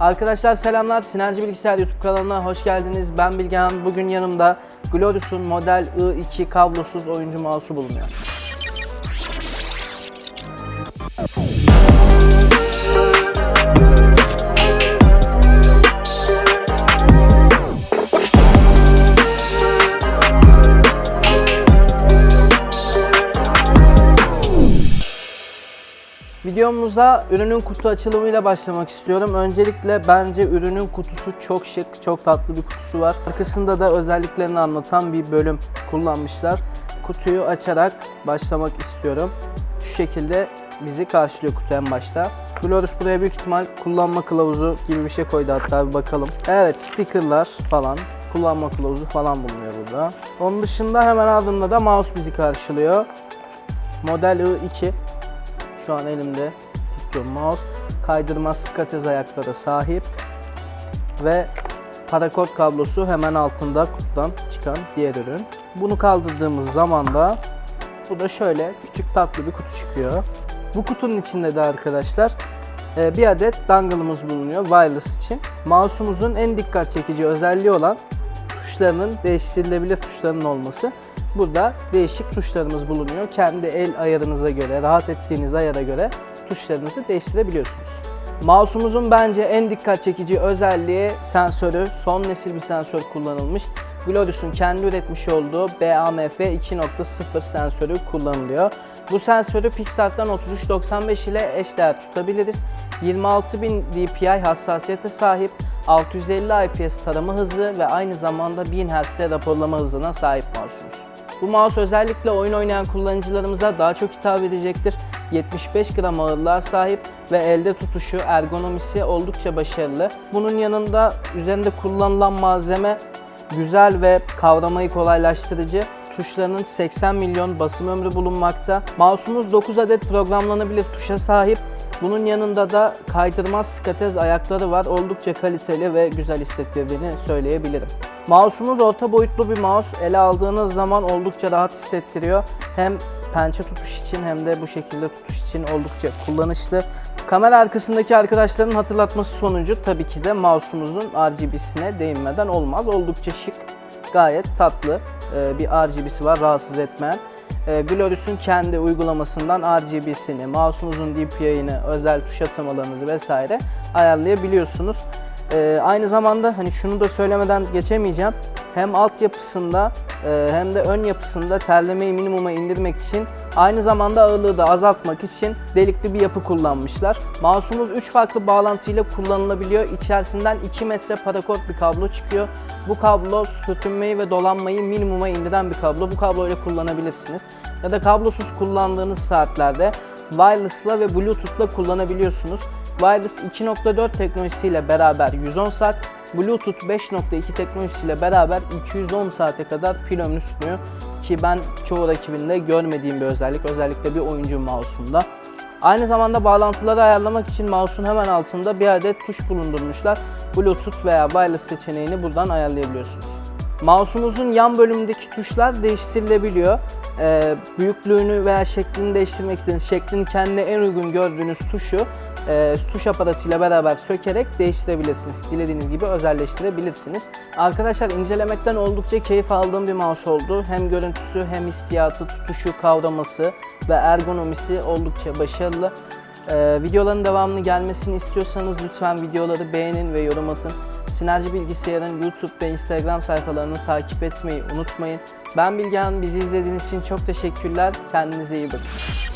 Arkadaşlar selamlar. Sinerji Bilgisayar YouTube kanalına hoş geldiniz. Ben Bilgehan. Bugün yanımda Glorius'un Model I2 kablosuz oyuncu mouse'u bulunuyor. Videomuza ürünün kutu açılımıyla başlamak istiyorum. Öncelikle bence ürünün kutusu çok şık, çok tatlı bir kutusu var. Arkasında da özelliklerini anlatan bir bölüm kullanmışlar. Kutuyu açarak başlamak istiyorum. Şu şekilde bizi karşılıyor kutu en başta. Glorious buraya büyük ihtimal kullanma kılavuzu gibi bir şey koydu hatta bir bakalım. Evet stickerlar falan kullanma kılavuzu falan bulunuyor burada. Onun dışında hemen ardında da mouse bizi karşılıyor. Model I2 şu an elimde tuttuğum mouse kaydırmaz skatez ayaklara sahip ve parakort kablosu hemen altında kutudan çıkan diğer ürün. Bunu kaldırdığımız zaman da bu da şöyle küçük tatlı bir kutu çıkıyor. Bu kutunun içinde de arkadaşlar e, bir adet dongle'ımız bulunuyor wireless için. Mouse'umuzun en dikkat çekici özelliği olan tuşlarının değiştirilebilir tuşlarının olması. Burada değişik tuşlarımız bulunuyor. Kendi el ayarınıza göre, rahat ettiğiniz ayara göre tuşlarınızı değiştirebiliyorsunuz. Mouse'umuzun bence en dikkat çekici özelliği sensörü. Son nesil bir sensör kullanılmış. Glorius'un kendi üretmiş olduğu BAMF 2.0 sensörü kullanılıyor. Bu sensörü Pixart'tan 3395 ile eşdeğer tutabiliriz. 26000 dpi hassasiyete sahip, 650 IPS tarama hızı ve aynı zamanda 1000 Hz'de raporlama hızına sahip mouse'umuz. Bu mouse özellikle oyun oynayan kullanıcılarımıza daha çok hitap edecektir. 75 gram ağırlığa sahip ve elde tutuşu, ergonomisi oldukça başarılı. Bunun yanında üzerinde kullanılan malzeme güzel ve kavramayı kolaylaştırıcı. Tuşlarının 80 milyon basım ömrü bulunmakta. Mouse'umuz 9 adet programlanabilir tuşa sahip. Bunun yanında da kaydırmaz skatez ayakları var. Oldukça kaliteli ve güzel hissettirdiğini söyleyebilirim. Mouse'umuz orta boyutlu bir mouse. Ele aldığınız zaman oldukça rahat hissettiriyor. Hem pençe tutuş için hem de bu şekilde tutuş için oldukça kullanışlı. Kamera arkasındaki arkadaşların hatırlatması sonucu tabii ki de mouse'umuzun RGB'sine değinmeden olmaz. Oldukça şık, gayet tatlı e, bir RGB'si var rahatsız etmeyen. E, Glorius'un kendi uygulamasından RGB'sini, mouse'unuzun DPI'ını, özel tuş atamalarınızı vesaire ayarlayabiliyorsunuz. E, aynı zamanda hani şunu da söylemeden geçemeyeceğim. Hem altyapısında e, hem de ön yapısında terlemeyi minimuma indirmek için aynı zamanda ağırlığı da azaltmak için delikli bir yapı kullanmışlar. Mouse'umuz 3 farklı bağlantıyla kullanılabiliyor. İçerisinden 2 metre parakort bir kablo çıkıyor. Bu kablo sürtünmeyi ve dolanmayı minimuma indiren bir kablo. Bu kabloyla kullanabilirsiniz. Ya da kablosuz kullandığınız saatlerde wireless'la ve bluetooth'la kullanabiliyorsunuz. Wireless 2.4 teknolojisiyle beraber 110 saat, Bluetooth 5.2 teknolojisiyle beraber 210 saate kadar pil ömrü sunuyor. Ki ben çoğu rakibinde görmediğim bir özellik. Özellikle bir oyuncu mouse'unda. Aynı zamanda bağlantıları ayarlamak için mouse'un hemen altında bir adet tuş bulundurmuşlar. Bluetooth veya wireless seçeneğini buradan ayarlayabiliyorsunuz. Mouse'umuzun yan bölümündeki tuşlar değiştirilebiliyor. Ee, büyüklüğünü veya şeklini değiştirmek istediğiniz, şeklini kendine en uygun gördüğünüz tuşu e, tuş aparatıyla beraber sökerek değiştirebilirsiniz. Dilediğiniz gibi özelleştirebilirsiniz. Arkadaşlar incelemekten oldukça keyif aldığım bir mouse oldu. Hem görüntüsü hem hissiyatı, tutuşu, kavraması ve ergonomisi oldukça başarılı. Ee, videoların devamını gelmesini istiyorsanız lütfen videoları beğenin ve yorum atın. Sinerji Bilgisayar'ın YouTube ve Instagram sayfalarını takip etmeyi unutmayın. Ben Bilgehan, bizi izlediğiniz için çok teşekkürler. Kendinize iyi bakın.